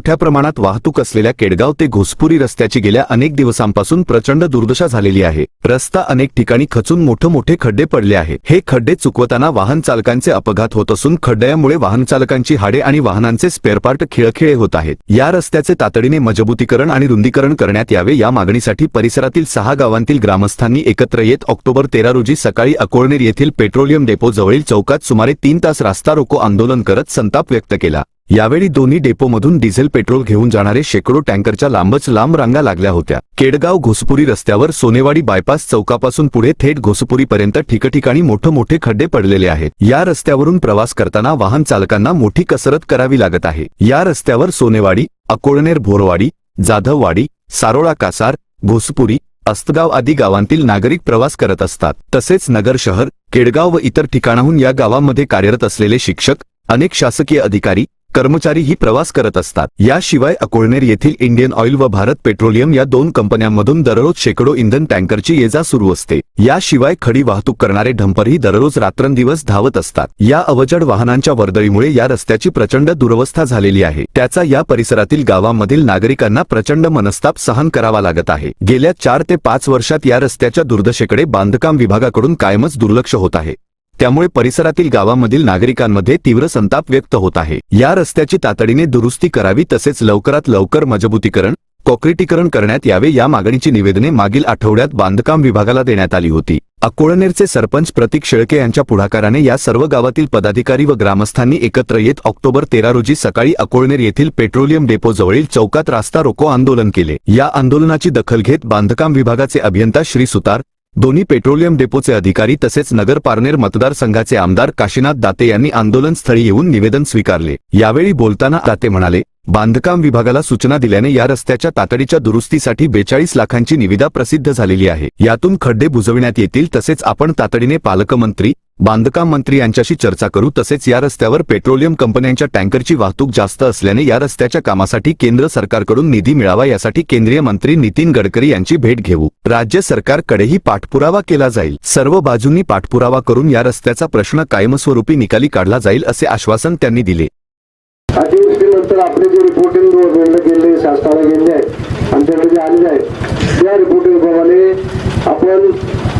मोठ्या प्रमाणात वाहतूक असलेल्या केडगाव ते घोसपुरी रस्त्याची गेल्या अनेक दिवसांपासून प्रचंड दुर्दशा झालेली आहे. रस्ता अनेक ठिकाणी खचून मोठे मोठे खड्डे पडले आहे. हे खड्डे चुकवताना वाहन चालकांचे अपघात होत असून खड्ड्यामुळे वाहन चालकांची हाडे आणि वाहनांचे स्पेअरपार्ट खिळखिळे होत आहेत. या रस्त्याचे तातडीने मजबूतीकरण आणि रुंदीकरण करण्यात यावे या मागणीसाठी परिसरातील सहा गावांतील ग्रामस्थांनी एकत्र येत ऑक्टोबर तेरा रोजी सकाळी अकोळनेर येथील पेट्रोलियम डेपो जवळील चौकात सुमारे तीन तास रास्ता रोको आंदोलन करत संताप व्यक्त केला. यावेळी दोन्ही डेपोमधून डिझेल पेट्रोल घेऊन जाणारे शेकडो टँकरच्या लांबच लांब रांगा लागल्या होत्या. केडगाव घोसपुरी रस्त्यावर सोनेवाडी बायपास चौकापासून पुढे थेट घोसपुरीपर्यंत ठिकठिकाणी मोठे मोठे खड्डे पडलेले आहेत. या रस्त्यावरून प्रवास करताना वाहन चालकांना मोठी कसरत करावी लागत आहे. या रस्त्यावर सोनेवाडी अकोळनेर भोरवाडी जाधववाडी सारोळा कासार घोसपुरी अस्तगाव आदी गावांतील नागरिक प्रवास करत असतात. तसेच नगर शहर केडगाव व इतर ठिकाणाहून या गावांमध्ये कार्यरत असलेले शिक्षक अनेक शासकीय अधिकारी कर्मचारी ही प्रवास करत असतात. याशिवाय अकोळनेर येथील इंडियन ऑइल व भारत पेट्रोलियम या दोन कंपन्यांमधून दररोज शेकडो इंधन टँकरची ये जा सुरू असते. याशिवाय खडी वाहतूक करणारे डंपरही दररोज रात्रंदिवस धावत असतात. या अवजड वाहनांच्या वर्दळीमुळे या रस्त्याची प्रचंड दुरवस्था झालेली आहे. त्याचा या परिसरातील गावांमधील नागरिकांना प्रचंड मनस्ताप सहन करावा लागत आहे. गेल्या चार ते पाच वर्षात या रस्त्याच्या दुर्दशेकडे बांधकाम विभागाकडून कायमच दुर्लक्ष होत आहे. त्यामुळे परिसरातील गावांमधील नागरिकांमध्ये तीव्र संताप व्यक्त होत आहे. या रस्त्याची तातडीने दुरुस्ती करावी तसेच लवकरात लवकर मजबूतीकरण कॉक्रिटीकरण करण्यात यावे या मागणीची निवेदने मागील आठवड्यात बांधकाम विभागाला देण्यात आली होती. अकोळनेरचे सरपंच प्रतीक शेळके यांच्या पुढाकाराने या सर्व गावातील पदाधिकारी व ग्रामस्थांनी एकत्र येत ऑक्टोबर तेरा रोजी सकाळी अकोळनेर येथील पेट्रोलियम डेपोजवळील चौकात रास्ता रोको आंदोलन केले. या आंदोलनाची दखल घेत बांधकाम विभागाचे अभियंता श्री सुतार दोन्ही पेट्रोलियम डेपोचे अधिकारी तसेच नगर पारनेर मतदारसंघाचे आमदार काशीनाथ दाते यांनी आंदोलनस्थळी येऊन निवेदन स्वीकारले. यावेळी बोलताना दाते म्हणाले बांधकाम विभागाला सूचना दिल्याने या रस्त्याच्या तातडीच्या दुरुस्तीसाठी बेचाळीस लाखांची निविदा प्रसिद्ध झालेली आहे. यातून खड्डे बुजविण्यात येतील तसेच आपण तातडीने पालकमंत्री बांधकाम मंत्री यांच्याशी चर्चा करू. तसेच या रस्त्यावर पेट्रोलियम कंपन्यांच्या टँकरची वाहतूक जास्त असल्याने या रस्त्याच्या कामासाठी केंद्र सरकारकडून निधी मिळावा यासाठी केंद्रीय मंत्री नितीन गडकरी यांची भेट घेऊ. राज्य सरकारकडेही पाठपुरावा केला जाईल. सर्व बाजूंनी पाठपुरावा करून या रस्त्याचा प्रश्न कायमस्वरूपी निकाली काढला जाईल असे आश्वासन त्यांनी दिले. अतिवृष्टीनंतर आपले जे रिपोर्टिंग गेले शासनाला गेले आहेत आमच्याकडे जे म्हणजे आलेले आहेत. त्या रिपोर्टिंग प्रमाणे आपण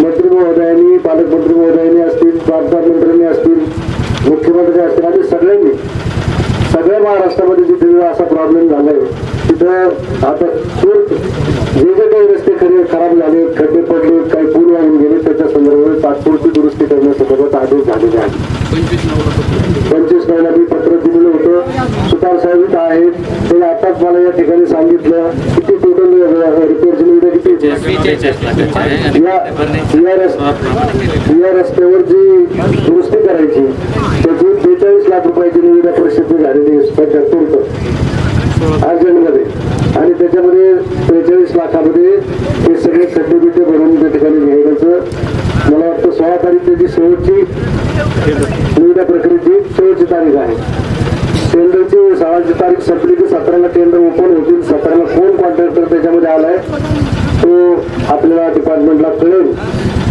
मंत्री महोदयांनी पालकमंत्री महोदयांनी असतील बांधकाम मंत्र्यांनी असतील मुख्यमंत्री असतील आणि सगळ्यांनी सगळ्या महाराष्ट्रामध्ये जिथे असा प्रॉब्लेम झालाय तिथं आता तूर्त जे जे काही रस्ते खरे खराब झाले खड्डे पडले काही पूर वाहून गेले त्याच्या संदर्भात तात्पुरती दुरुस्ती करण्यासंदर्भात आदेश झालेले आहेत पंचवीस महिन्यात मी पत्र दिलेलं होतं सुतार साहेब इथं आहेत ते आताच मला या ठिकाणी सांगितलं किती टोटल रिपेअरची निविदा किती या या रस- या रस्त्यावर जी दुरुस्ती करायची त्याची बेचाळीस लाख रुपयाची निविदा प्रसिद्ध झालेली पंच्याहत्तर अर्जंटमध्ये आणि त्याच्यामध्ये त्रेचाळीस लाखामध्ये हे सगळे बिड्डे भरून त्या ठिकाणी घ्यायचं मला वाटतं सोळा तारीख त्याची शेवटची निविदा प्रक्रियेची शेवटची तारीख आहे. टेंडरची सोळाची तारीख संपली की सतराला टेंडर ओपन होतील. सतराला कोण कॉन्ट्रॅक्टर त्याच्यामध्ये आलाय? तो आपल्याला डिपार्टमेंटला कळेल.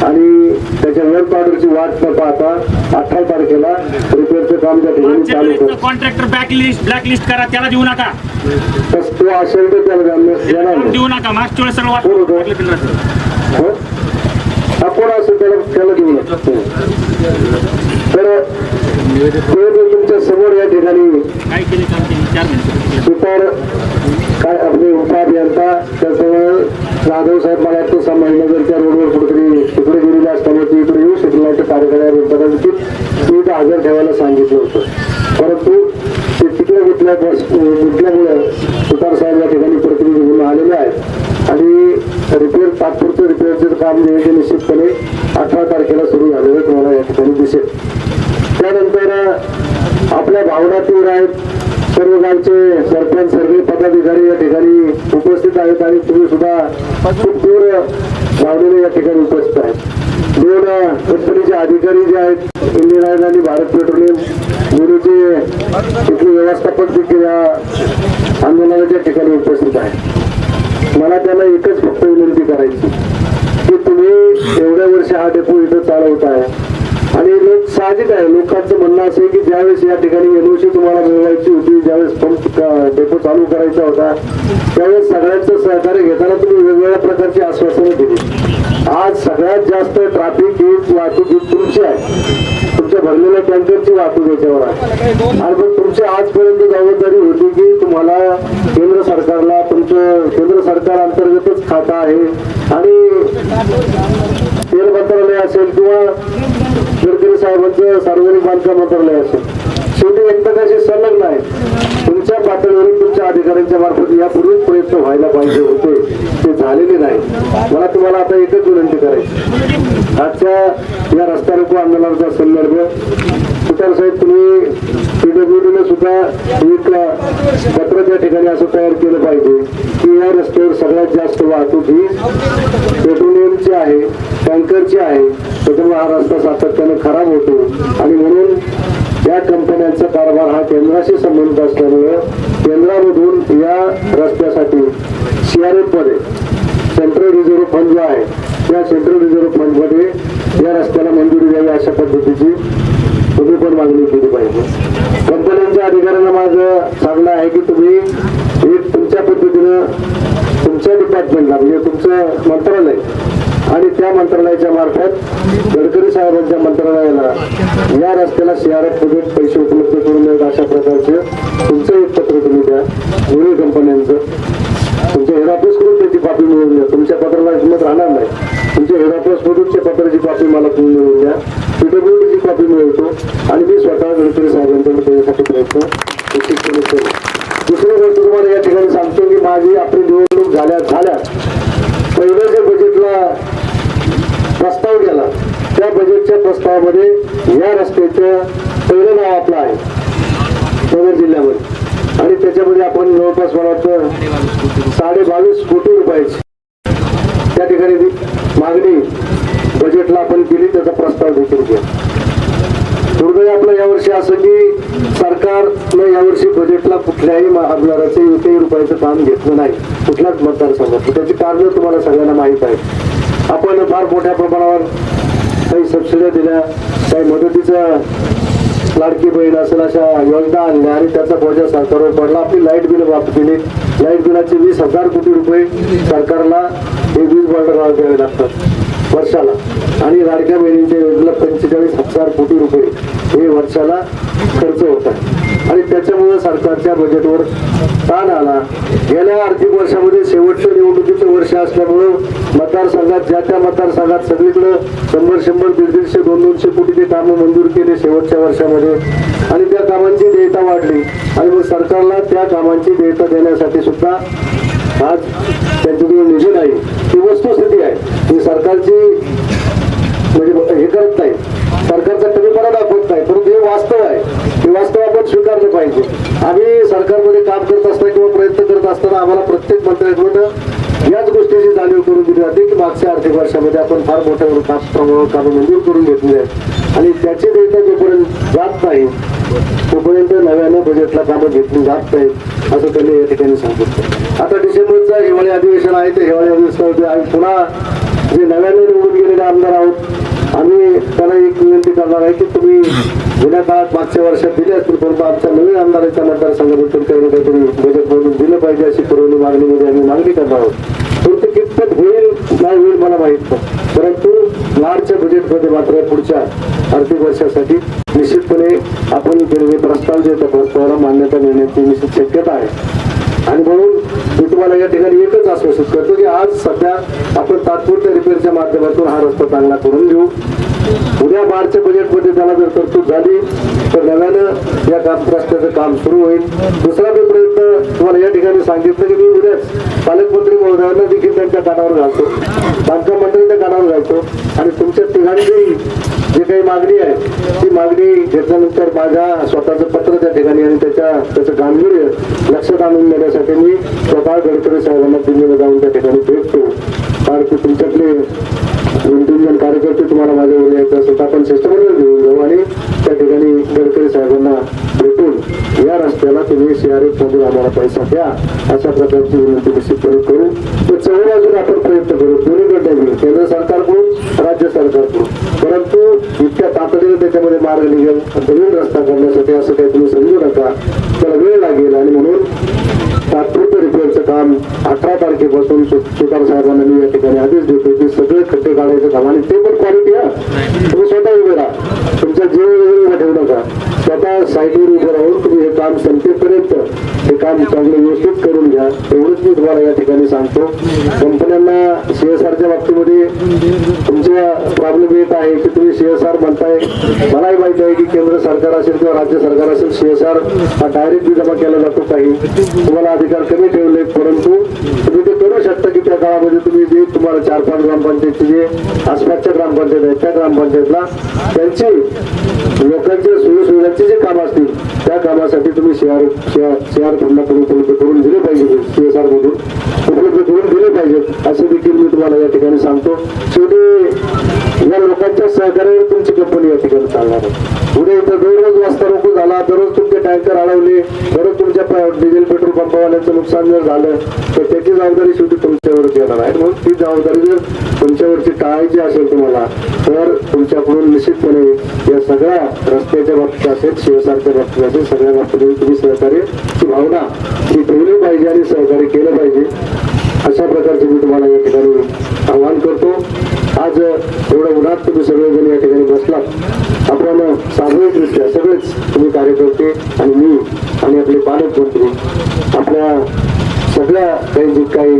आणि त्याच्या वर्क ऑर्डरची वाट न पाहता अठरा तारखेला रिपेअरचं काम त्या ठिकाणी चालू कर कॉन्ट्रॅक्टर बॅकलिस्ट ब्लॅकलिस्ट करा त्याला देऊ नका. तस तो असेल तर त्याला द्या- देणार नाही. देऊ नका. मागच्या वेळेस सर्व? हो? हा कोण असेल त्याला त्याला देऊ नका. तर ते तुमच्यासमोर या ठिकाणी सुतार काय आपले उपाभियंता त्याजवळ जाधव साहेब मला वाटतं संभाजीनगरच्या रोडवर कुठेतरी तिकडे गेलेले असताना ते इकडे येऊ शकले नाही. तर कार्यक्रम कदाचित सुविधा हजर ठेवायला सांगितलं होतं. परंतु ते तिकडे गुंतल्या गुंतल्यामुळे सुतार साहेब या ठिकाणी प्रतिनिधी म्हणून आलेले आहेत. आणि रिपेअर तात्पुरतं रिपेअरचं काम जे आहे ते निश्चितपणे अठरा तारखेला सुरू झालेलं तुम्हाला या ठिकाणी दिसेल. त्यानंतर आपल्या भावना तीव्र आहेत. सर्व गावचे सरपंच सर्व पदाधिकारी या ठिकाणी उपस्थित आहेत आणि तुम्ही सुद्धा खूप दूर भावनेने या ठिकाणी उपस्थित आहेत. दोन कंपनीचे अधिकारी जे आहेत इंडियन ऑइल आणि भारत पेट्रोलियम दोन्हीचे तिथले व्यवस्थापक देखील या आंदोलनाच्या ठिकाणी उपस्थित आहेत. मला त्याला एकच फक्त विनंती करायची की तुम्ही एवढ्या वर्ष हा डेपो इथं चालवत आहे आणि लोक साहजिक आहे. लोकांचं म्हणणं असं आहे की ज्यावेळेस या ठिकाणी एनओसी तुम्हाला मिळवायची होती ज्यावेळेस पंप डेपो चालू करायचा होता त्यावेळेस सगळ्यांचं सहकार्य घेताना तुम्ही वेगवेगळ्या प्रकारची आश्वासनं दिली. आज सगळ्यात जास्त ट्रॅफिक ही वाहतूक ही तुमची आहे. तुमच्या भरलेल्या टँकरची वाहतूक याच्यावर आहे. आणि मग तुमची आजपर्यंत जबाबदारी होती की तुम्हाला केंद्र सरकारला तुमचं केंद्र सरकार अंतर्गतच खातं आहे. आणि तेल मंत्रालय असेल किंवा गडकरी साहेबांचं सार्वजनिक बांधकाम मंत्रालय असेल शेवटी एकमेकाशी संलग्न आहे तुमच्या पातळीवरून तुमच्या अधिकाऱ्यांच्या मार्फत यापूर्वीच प्रयत्न व्हायला पाहिजे होते. ते झालेले नाही मला तुम्हाला आता एकच विनंती करायची आजच्या या रस्ता रोको आंदोलनाचा संदर्भ सुतार साहेब तुम्ही पीडब्ल्यूडीने सुद्धा एक पत्र त्या ठिकाणी असं तयार केलं पाहिजे की या रस्त्यावर सगळ्यात जास्त वाहतूक ही पेट्रोलियमची आहे टँकरची आहे. त्याच्यामुळे हा रस्ता सातत्याने खराब होतो. आणि म्हणून या यांचा कारभार हा केंद्राशी संबंधित असल्यामुळे केंद्रामधून या रस्त्यासाठी सीआरएफमध्ये सेंट्रल रिझर्व्ह फंड जो आहे त्या सेंट्रल रिझर्व्ह फंडमध्ये या रस्त्याला मंजुरी द्यावी अशा पद्धतीची तुम्ही पण मागणी केली पाहिजे. कंपन्यांच्या अधिकाऱ्यांना माझं सांगणं आहे की तुम्ही एक तुमच्या पद्धतीनं तुमच्या डिपार्टमेंटला म्हणजे तुमचं मंत्रालय आणि त्या मंत्रालयाच्या मार्फत गडकरी साहेबांच्या मंत्रालयाला या रस्त्याला सीआरएफमध्ये पैसे उपलब्ध करून देत अशा प्रकारचे तुमचं एक पत्र तुम्ही द्या. दोन्ही कंपन्यांचं. तुमच्या हेड ऑफिस करून त्याची पापी मिळवून द्या. तुमच्या पत्राला किंमत राहणार नाही. तुमच्या हेड ऑफिस मधूनच्या पत्राची पापी मला तुम्ही मिळवून द्या. पीडब्ल्यूडीची पापी मिळवतो. आणि मी स्वतः गडकरी साहेबांच्या देण्यासाठी प्रयत्न निश्चितपणे दुसरी गोष्ट तुम्हाला या ठिकाणी सांगतो की माझी आपली निवडणूक झाल्या झाल्या. पहिलं जे बजेटला प्रस्ताव गेला. त्या बजेटच्या प्रस्तावामध्ये या रस्त्याचं पहिलं नाव आपलं आहे. नगर जिल्ह्यामध्ये. आणि त्याच्यामध्ये आपण जवळपास मला वाटतं साडे बावीस कोटी रुपयाची त्या ठिकाणी ती मागणी बजेटला आपण केली त्याचा प्रस्ताव देखील केला. दुर्दैव आपलं यावर्षी असं की सरकारनं यावर्षी बजेटला कुठल्याही आमदाराचे एकही रुपयाचं काम घेतलं नाही. कुठल्याच मतदारसंघात त्याची कारणं तुम्हाला सगळ्यांना माहीत आहे आपण फार मोठ्या प्रमाणावर काही सबसिड्या दिल्या. काही मदतीचं लाडकी बहीण असेल अशा योजना आणल्या आणि त्याचा बोजा सरकारवर पडला. आपली लाइट बिल माफ केली. लाइट बिलाचे वीस हजार कोटी रुपये सरकारला हे वीज बंडरावर द्यावे लागतात वर्षाला. आणि लाडक्या बहिणींच्या योजनेला पंचेचाळीस हजार कोटी रुपये हे वर्षाला खर्च होत आहे. आणि त्याच्यामुळे सरकारच्या बजेटवर ताण आला. गेल्या आर्थिक वर्षामध्ये शेवटचं निवडणुकीचं वर्ष असल्यामुळं मतदारसंघात ज्या त्या मतदारसंघात सगळीकडं शंभर शंभर दीड दीडशे दोन दोनशे कोटीचे कामं मंजूर केले शेवटच्या वर्षामध्ये आणि त्या कामांची देयता वाढली आणि मग सरकारला त्या कामांची देयता देण्यासाठी सुद्धा आज त्यांच्याकडे निधी नाही. ही वस्तुस्थिती आहे. ही सरकारची म्हणजे हे करत नाही. सरकारचा कमीपणा दाखवत नाही परंतु हे वास्तव आहे. वास्तव आपण स्वीकारलं पाहिजे. आम्ही सरकारमध्ये काम करत असताना किंवा प्रयत्न करत असताना आम्हाला प्रत्येक मंत्र्यांकडून याच गोष्टीची जाणीव करून दिली. जाते की मागच्या आर्थिक वर्षामध्ये आपण फार मोठ्या काम प्रमाणावर कामं मंजूर करून घेतली आहेत. आणि त्याची देयता जोपर्यंत जात नाही तोपर्यंत नव्यानं बजेटला कामं घेतली जात नाहीत असं त्यांनी या ठिकाणी सांगितलं. आता डिसेंबरचं हिवाळी अधिवेशन आहे ते हिवाळी अधिवेशनामध्ये आम्ही पुन्हा जे नव्याने निवडून गेलेले आमदार आहोत आम्ही त्याला एक विनंती करणार आहे की तुम्ही जुन्या काळात मागच्या वर्षात दिले असतील परंतु आमच्या नवीन आमदाराच्या मतदारसंघाबद्दल काही ना काहीतरी बजेट मधून दिलं पाहिजे अशी पुरवणी मागणीमध्ये आम्ही मागणी करणार आहोत. परंतु कितपत होईल नाही होईल मला माहीत नाही. परंतु लाडच्या बजेटमध्ये मात्र पुढच्या आर्थिक वर्षासाठी निश्चितपणे आपण केलेले प्रस्ताव जे त्या प्रस्तावाला मान्यता देण्याची निश्चित शक्यता आहे. आणि म्हणून मी तुम्हाला या ठिकाणी एकच आश्वासित करतो की आज सध्या आपण तात्पुरत्या रिपेअरच्या माध्यमातून हा रस्ता चांगला करून घेऊ उद्या मार्चच्या बजेटमध्ये त्याला जर तरतूद झाली तर नव्यानं या काम रस्त्याचं काम सुरू होईल. दुसरा मी प्रयत्न तुम्हाला या ठिकाणी सांगितलं की मी उद्याच पालकमंत्री महोदयांना देखील त्यांच्या कानावर घालतो. बांधकाम मंत्र्यांच्या कानावर घालतो. आणि तुमच्या ठिकाणी जी काही मागणी आहे ती मागणी घेतल्यानंतर माझ्या स्वतःचं पत्र त्या ठिकाणी आणि त्याच्या त्याचं गांभीर्य लक्षात आणून देण्यासाठी मी स्वतः गडकरी साहेबांना दिल्लीला जाऊन त्या ठिकाणी भेटतो कारण की तुमच्यातले दोन तीन जण कार्यकर्ते तुम्हाला माझ्या यायचं असेल तर आपण शिष्टमंडळ घेऊन जाऊ आणि त्या ठिकाणी गडकरी साहेबांना भेटून या रस्त्याला तुम्ही सीआरएफ मधून आम्हाला पैसा द्या. अशा प्रकारची विनंती निश्चितपणे करू. तर चौबाजून आपण प्रयत्न करू. दोन्हीकडे केंद्र सरकारकडून राज्य राज्य सरकारकडून. परंतु इतक्या तातडीने त्याच्यामध्ये मार्ग निघेल नवीन रस्ता करण्यासाठी असं काही तुम्ही समजू नका. त्याला वेळ लागेल आणि म्हणून तात्पुरतं रिपेअरचं काम अठरा तारखेपासून सुतार साहेबांना मी या ठिकाणी आदेश देतो की सगळे खड्डे काढायचं काम आणि ते पण क्वालिटी हा तुम्ही स्वतः उभे राहा तुमचा जीव वगैरे उभा ठेवू नका स्वतः साईडवर उभं राहून तुम्ही हे काम संपेपर्यंत हे काम चांगलं व्यवस्थित करून घ्या. एवढंच मी तुम्हाला या ठिकाणी सांगतो. कंपन्यांना सीएसआरच्या बाबतीमध्ये तुमच्या प्रॉब्लेम येत आहे की तुम्ही सीएसआर म्हणताय. मलाही माहिती आहे की केंद्र सरकार असेल किंवा राज्य सरकार असेल सीएसआर हा डायरेक्ट बी जमा केला जातो काही. तुम्हाला अधिकार कमी ठेवले परंतु तुम्ही त्या काळामध्ये तुम्ही जे तुम्हाला चार पाच ग्रामपंचायतचे जे आसपासच्या ग्रामपंचायत आहेत त्या ग्रामपंचायतला त्यांची लोकांच्या सुविधांचे जे काम असतील त्या कामासाठी तुम्ही शेअर शेअर फंडला तुम्ही उपलब्ध करून दिले पाहिजे. सीएसआर मधून उपलब्ध करून दिले पाहिजेत असे देखील मी तुम्हाला या ठिकाणी सांगतो. शेवटी या लोकांच्या सहकार्यावर तुमची कंपनी या ठिकाणी चालणार आहे. उद्या इथं दररोज वाजता रोको झाला दररोज तुमचे टँकर अडवले दररोज तुमच्या प- डिझेल पेट्रोल पंपवाल्यांचं नुकसान जर झालं तर त्याची जबाबदारी शेवटी तुमच्यावरच येणार आहे म्हणून ती जबाबदारी जर तुमच्यावरची टाळायची असेल तुम्हाला तर तुमच्याकडून निश्चितपणे या सगळ्या रस्त्याच्या बाबतीत असेल शिवसारच्या बाबतीत असेल सगळ्या बाबतीत तुम्ही सहकार्याची भावना ही ठेवली पाहिजे आणि सहकार्य केलं पाहिजे. अशा प्रकारचे मी तुम्हाला या ठिकाणी आवाहन करतो. आज एवढ्या उन्हात तुम्ही सगळेजण या ठिकाणी बसलात. आपण सामूहिकदृष्ट्या सगळेच तुम्ही कार्यकर्ते आणि मी आणि आपले पालकमंत्री आपल्या सगळ्या काही जे काही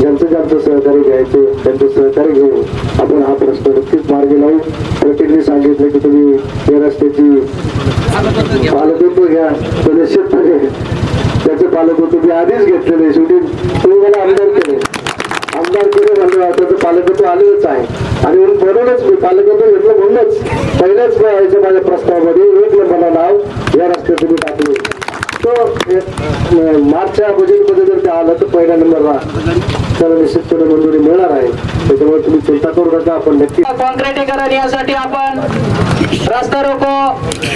ज्यांचं ज्यांचं सहकार्य घ्यायचे त्यांचं सहकार्य घेऊन आपण हा प्रश्न नक्कीच मार्गी लावू. प्रत्येकने सांगितलं की तुम्ही या रस्त्याची पालकत्व घ्या तर निश्चितपणे त्याचे पालकत्व मी आधीच घेतलेले शेवटी तुम्ही मला आमदार केले. आमदार केले म्हणलं त्याचं पालकत्व आलेलंच आहे. आणि म्हणून म्हणूनच मी पालकत्व घेतलं म्हणूनच पहिल्याच याच्या माझ्या प्रस्तावामध्ये एक नंबरला नाव या रस्त्याचं मी टाकले तो मार्चच्या बजेटमध्ये जर ते आलं तर पहिल्या नंबरला त्याला निश्चितपणे मंजुरी मिळणार आहे. त्याच्यामुळे तुम्ही चिंता करू नका आपण नक्की कॉन्क्रिटीकरण यासाठी आपण रस्ता रोको.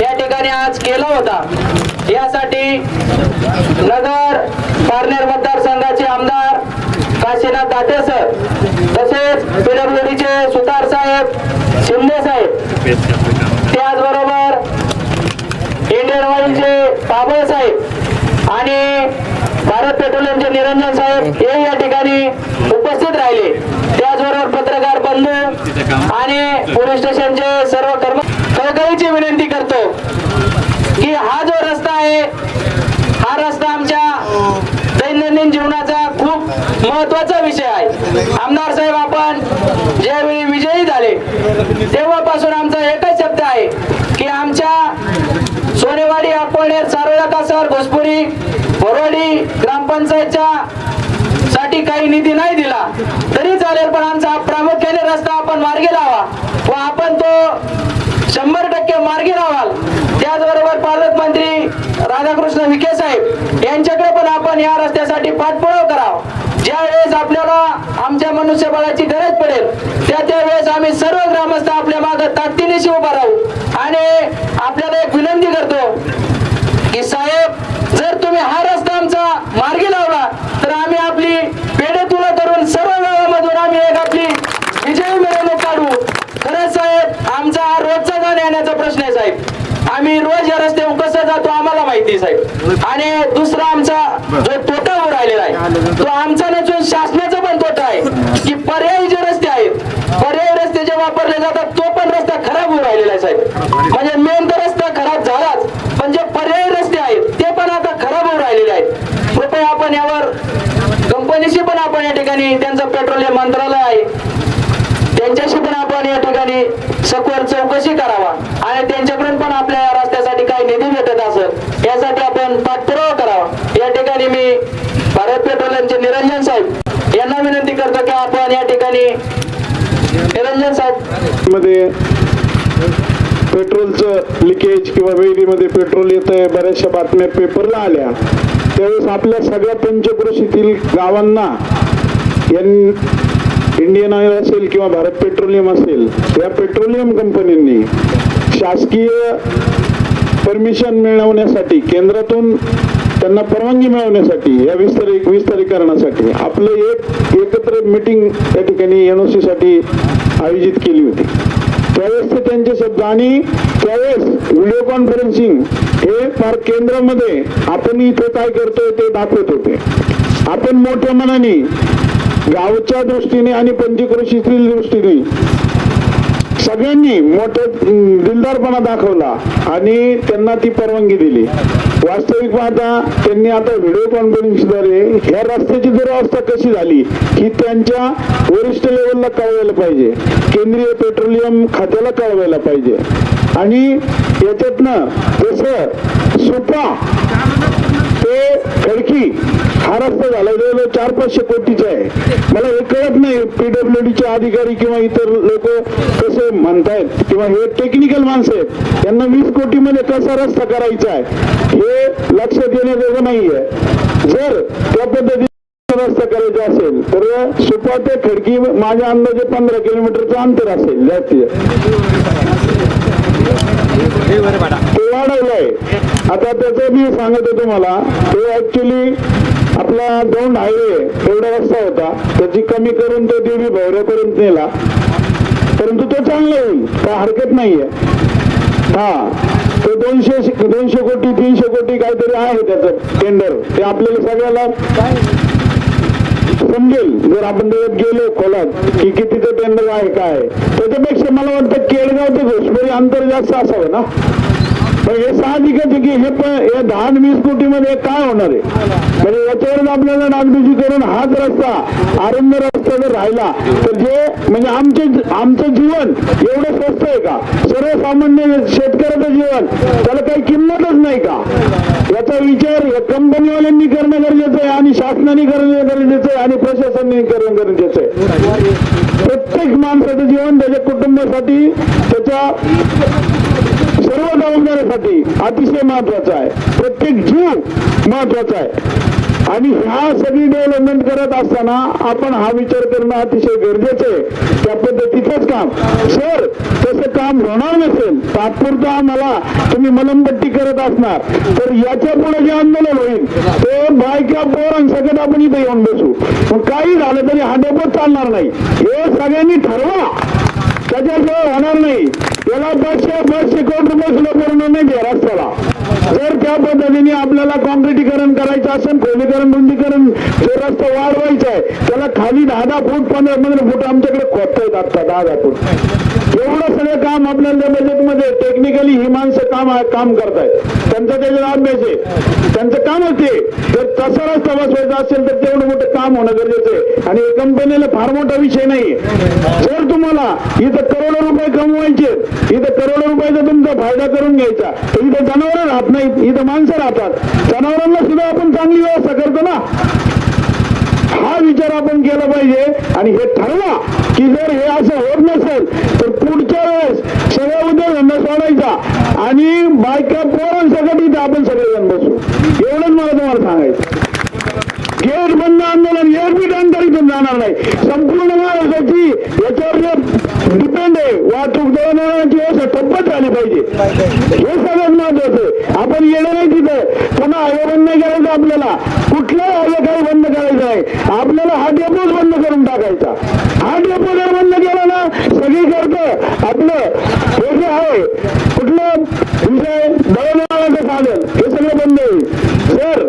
या ठिकाणी आज केला होता. यासाठी नगर पारनेर मतदारसंघाचे आमदार काशीनाथ दाते सर तसेच पीडब्ल्यूडीचे सुतार साहेब शिंदे साहेब त्याचबरोबर इंडियन बाबळ साहेब आणि भारत पेट्रोलियमचे निरंजन साहेब हे या ठिकाणी उपस्थित राहिले. त्याचबरोबर पत्रकार बंधू आणि पोलीस स्टेशनचे सर्व कर्म कळकळीची विनंती करतो की हा जो रस्ता आहे हा रस्ता आमच्या दैनंदिन जीवनाचा खूप महत्त्वाचा विषय आहे. आमदार साहेब आपण ज्यावेळी विजयी झाले तेव्हापासून आमचा एकच शब्द आहे की आमच्या सोनेवाडी अकोळनेर सारोळा कासार घोसपुरी बोरवाडी ग्रामपंचायतच्या साठी काही निधी नाही दिला. तरी चालेल पण आमचा प्रामुख्याने रस्ता आपण मार्गी लावा व आपण तो शंभर टक्के मार्गी लावाल. त्याचबरोबर पालकमंत्री राधाकृष्ण विखे साहेब यांच्याकडे पण आपण या रस्त्यासाठी पाठपुरावा करावा. ज्या वेळेस आपल्याला आमच्या मनुष्यबळाची गरज पडेल त्या त्यावेळेस आम्ही सर्व ग्रामस्थ आपल्या मागे ताकदीनेशी उभा राहू. आणि आपल्याला एक विनंती करतो की साहेब जर तुम्ही हा रस्ता आमचा मार्गी लावला तर आम्ही आपली पेढे तुला करून सर्व गावामधून आम्ही एक आपली विजयी मिरवणूक काढू. खरंच साहेब आमचा हा रोजचा जाण येण्याचा प्रश्न आहे साहेब. आम्ही रोज या रस्त्यावर कसं जातो आम्हाला माहिती साहेब. आणि दुसरा आमचा जो तोटा होऊन राहिलेला आहे तो आमचा नसून शासनाचा पण तोटा आहे की पर्यायी जे रस्ते आहेत पर्यायी रस्ते जे वापरले जातात तो पण रस्ता खराब होऊन राहिलेला आहे साहेब म्हणजे मेन तर रस्ता खराब झालाच पण जे पर्यायी रस्ते आहेत ते पण आता खराब होऊन राहिलेले आहेत कृपया आपण यावर कंपनीशी पण आपण या ठिकाणी त्यांचं पेट्रोलियम मंत्रालय आहे. त्यांच्याशी पण आपण या ठिकाणी सखोल चौकशी करावा. आणि त्यांच्याकडून पण आपल्या रस्त्यासाठी काही निधी भेटत असेल यासाठी आपण पाठपुरावा करावा. या ठिकाणी मी भारत पेट्रोलियमचे निरंजन साहेब यांना विनंती करतो की आपण या ठिकाणी निरंजन साहेबमध्ये पेट्रोलचं लिकेज किंवा विहिरीमध्ये पेट्रोल येत आहे बऱ्याचशा बातम्या पेपरला आल्या. त्यावेळेस आपल्या सगळ्या पंचक्रोशीतील गावांना यां- इंडियन ऑइल असेल किंवा भारत पेट्रोलियम असेल या पेट्रोलियम कंपन्यांनी शासकीय परमिशन मिळवण्यासाठी केंद्रातून त्यांना परवानगी मिळवण्यासाठी या विस्तारी विस्तारीकरणासाठी आपलं एक एकत्र मिटिंग त्या ठिकाणी एनओसी साठी आयोजित केली होती. त्यावेळेस ते त्यांचे शब्द आणि त्यावेळेस व्हिडिओ कॉन्फरन्सिंग हे फार केंद्रामध्ये आपण इथे काय करतोय ते दाखवत होते. आपण मोठ्या मनाने गावच्या दृष्टीने आणि पंचकृषीतील दृष्टीने सगळ्यांनी मोठ्या दिलदारपणा दाखवला आणि त्यांना ती परवानगी दिली. वास्तविक पाहता त्यांनी आता व्हिडिओ कॉन्फरन्सद्वारे ह्या रस्त्याची दुरावस्था कशी झाली ही त्यांच्या वरिष्ठ लेवलला कळवायला पाहिजे. केंद्रीय पेट्रोलियम खात्याला कळवायला पाहिजे. आणि याच्यातनं जसं सुपा हे खडकी हा रस्ता झाला जवळजवळ चार पाचशे कोटीचा आहे. मला हे कळत नाही पीडब्ल्यूडीचे अधिकारी किंवा इतर लोक कसे म्हणतायत किंवा हे टेक्निकल माणसं आहेत त्यांना वीस कोटीमध्ये कसा रस्ता करायचा आहे हे लक्षात येण्याजोगं नाहीये. जर त्या पद्धतीने रस्ता करायचा असेल तर सुपा ते खडकी माझ्या अंदाजे पंधरा किलोमीटरचं अंतर असेल जास्तीत ते वाढवलंय. आता त्याचं मी सांगत होतो मला तो ऍक्च्युली आपला दोन हायवे एवढा रस्ता होता. त्याची कमी करून तो देवी भैरवपर्यंत नेला. परंतु तो चांगला होईल काय हरकत नाहीये. हा तो दोनशे दोनशे कोटी तीनशे कोटी काहीतरी आहे त्याचं टेंडर ते आपल्याला सगळ्याला समजेल जर आपण त्याच्यात गेलो खोलात की कितीचं टेंडर आहे काय आहे. त्याच्यापेक्षा मला वाटतं केळगाव ते घोषभरी अंतर जास्त असावं ना पण हे साहजिकच आहे की हे पण हे दहा आणि वीस कोटीमध्ये काय होणार आहे? म्हणजे याच्यावरून आपल्याला नागरिकी करून हाच रस्ता आरंभ रस्ता जर राहिला. तर जे म्हणजे आमचे आमचं जीवन एवढं स्वस्त आहे का? सर्वसामान्य शेतकऱ्याचं जीवन त्याला काही किंमतच नाही का? याचा विचार या कंपनीवाल्यांनी करणं गरजेचं आहे आणि शासनाने करणं गरजेचं आहे आणि प्रशासनाने करणं गरजेचं आहे. प्रत्येक माणसाचं जीवन त्याच्या कुटुंबासाठी त्याच्या सर्व जबाबदारीसाठी अतिशय महत्त्वाचा आहे. प्रत्येक जीव महत्त्वाचा आहे. आणि ह्या सगळी डेव्हलपमेंट करत असताना आपण हा विचार करणं अतिशय गरजेचं आहे. त्या पद्धतीचंच काम. सर तसं काम होणार नसेल तात्पुरतं आम्हाला तुम्ही मलमपट्टी करत असणार तर याच्यापुढे जे आंदोलन होईल ते बायका सगळं आपण इथे येऊन बसू. मग काही झालं तरी हा डेपो चालणार नाही. हे सगळ्यांनी ठरवा. त्याच्याशिवाय होणार नाही. त्याला पाचशे पाचशे कोटी रुपये सुद्धा पूर्ण नाही द्या रस्त्याला. पद्धतीने आपल्याला कॉन्क्रिटीकरण करायचं असेल खोलीकरण रुंदीकरण जो रस्ता वाढवायचा आहे. त्याला खाली दहा दहा फूट पंधरा पंधरा फूट आमच्याकडे खोदतायत आता दहा दहा फूट. एवढं सगळं काम आपल्याला बजेटमध्ये टेक्निकली ही माणसं काम काम करतायत. त्यांचा त्याच्यावर अभ्यास आहे. त्यांचं काम होते. जर तसा रस्ता बसवायचा असेल तर तेवढं मोठं काम होणं गरजेचं आहे. आणि हे कंपनीला फार मोठा विषय नाही जर तुम्हाला इथं करोडो रुपये कमवायचे इथं करोडो रुपयाचा तुमचा फायदा करून घ्यायचा तर इथं जनावरं राहत नाहीत इथं माणसं राहतात. जनावरांना सुद्धा आपण चांगली व्यवस्था करतो ना. हा विचार आपण केला पाहिजे. आणि हे ठरवा की जर हे असं होत नसेल तर पुढच्या वेळेस सगळ्या उद्योगधंदा सोडायचा. आणि बायका पोरांसाठी आपण सगळेजण बसू. एवढंच मला तुम्हाला सांगायचं गेट बंद आंदोलन एक बी अंतर इथून जाणार नाही. संपूर्ण महाराष्ट्राची याच्यावर डिपेंड आहे वाहतूक दळणवळणाची व्यवस्था ठप्पच झाली पाहिजे. हे सगळ्यात महत्वाचं आहे. आपण येणं नाही तिथं. पुन्हा हायवे बंद नाही करायचं आपल्याला. कुठलाही हायवे काही बंद करायचं आहे आपल्याला हा डेपोच बंद करून टाकायचा. हा डेपो जर बंद केला ना सगळी करतं आपलं हे जे आहे कुठलं विषय दळणवळणाचं साधन हे सगळं बंद होईल सर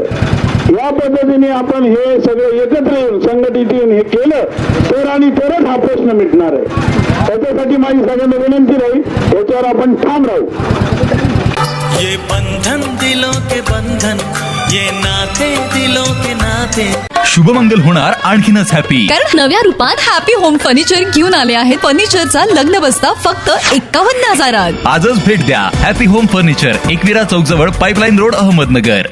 या पद्धतीने आपण हे सगळे एकत्र येऊन संघटित येऊन हे केलं तर आणि तरच हा प्रश्न मिटणार आहे. त्याच्यासाठी माझी सगळ्यांना विनंती राहील याच्यावर आपण ठाम राहू. ये बंधन दिलों के बंधन ये नाते दिलों के नाते. शुभमंगल होणार आणखीनच हॅपी कारण नव्या रूपात हॅपी होम फर्निचर घेऊन आले आहेत. फर्निचरचा लग्न बसता फक्त एकावन्न हजारात. आजच भेट द्या. हॅपी होम फर्निचर एकविरा चौक जवळ पाईपलाईन रोड अहमदनगर.